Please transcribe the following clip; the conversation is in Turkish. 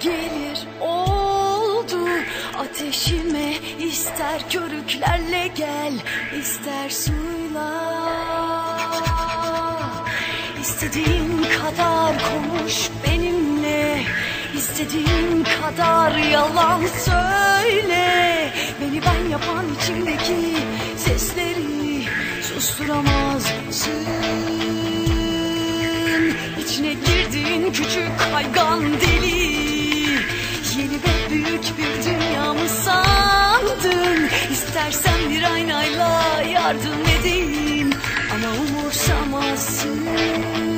gelir oldu. Ateşime ister körüklerle gel ister suyla. İstediğin kadar konuş benimle İstediğin kadar yalan söyle. Beni ben yapan içimdeki sesleri susturamazsın İçine en küçük hayvan deli. Yeni ve büyük bir dünya mı sandın? İstersen bir aynayla yardım edeyim. Ama umursamazsın.